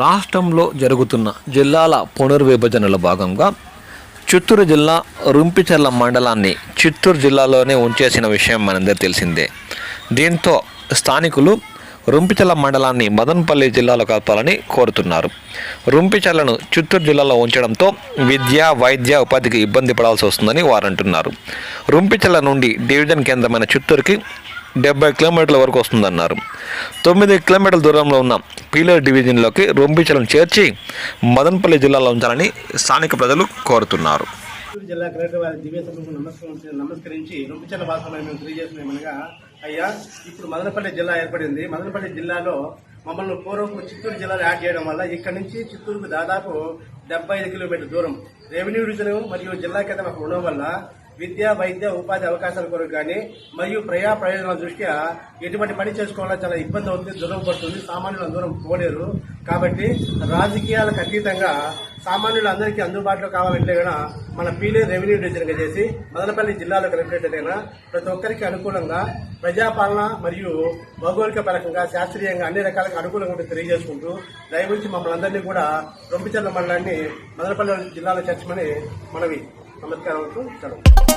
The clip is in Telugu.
రాష్ట్రంలో జరుగుతున్న జిల్లాల పునర్విభజనలో భాగంగా చిత్తూరు జిల్లా రుంపిచెర్ల మండలాన్ని చిత్తూరు జిల్లాలోనే ఉంచేసిన విషయం మనందరూ తెలిసిందే. దీంతో స్థానికులు రుంపిచెర్ల మండలాన్ని మదనపల్లి జిల్లాలో కలపాలని కోరుతున్నారు. రుంపిచెర్లను చిత్తూరు జిల్లాలో ఉంచడంతో విద్య వైద్య ఉపాధికి ఇబ్బంది పడాల్సి వస్తుందని వారు అంటున్నారు రుంపిచెర్ల నుండి డివిజన్ కేంద్రమైన చిత్తూరుకి డెబ్బై కిలోమీటర్ల వరకు వస్తుందన్నారు. తొమ్మిది కిలోమీటర్ల దూరంలో ఉన్న పీలర్ డివిజన్లోకి రొంపిచలను చేర్చి మదనపల్లి జిల్లాలో ఉంచాలని స్థానిక ప్రజలు కోరుతున్నారు. జిల్లా కలెక్టర్ వారి దివ్య నమస్కరించి నమస్కరించి రొంపిచల భాషలో మేము తెలియజేస్తున్నామనగా అయ్యా ఇప్పుడు మదనపల్లి జిల్లా ఏర్పడింది. మదనపల్లి జిల్లాలో మమ్మల్ని పూర్వపు చిత్తూరు జిల్లాలో యాడ్ చేయడం వల్ల ఇక్కడ నుంచి చిత్తూరుకు దాదాపు డెబ్బై ఐదు కిలోమీటర్ దూరం. రెవెన్యూ డివిజన్ మరియు జిల్లా కింద మాకు ఉండడం వల్ల విద్య వైద్య ఉపాధి అవకాశాల కొరకు కానీ మరియు ప్రయా ప్రయోజనాల దృష్ట్యా ఎటువంటి పని చేసుకోవాలో చాలా ఇబ్బంది అవుతుంది దూరం పడుతుంది సామాన్యులు దూరం పోలేరు. కాబట్టి రాజకీయాలకు అతీతంగా సామాన్యులు అందరికీ అందుబాటులో కావాలంటే కూడా మన పీలే రెవెన్యూ డివిజన్గా చేసి మదనపల్లి జిల్లాలో కలిపినట్టు అయినా ప్రతి ఒక్కరికి అనుకూలంగా ప్రజాపాలన మరియు భౌగోళిక పరంగా శాస్త్రీయంగా అన్ని రకాలుగా అనుకూలంగా ఉంటుంది తెలియజేసుకుంటూ దయవుంచి మమ్మల్ని అందరినీ కూడా రొంపిచర్ల మండలాన్ని మదనపల్లి జిల్లాలో చేర్చమని మనవి. Un mètre quarante.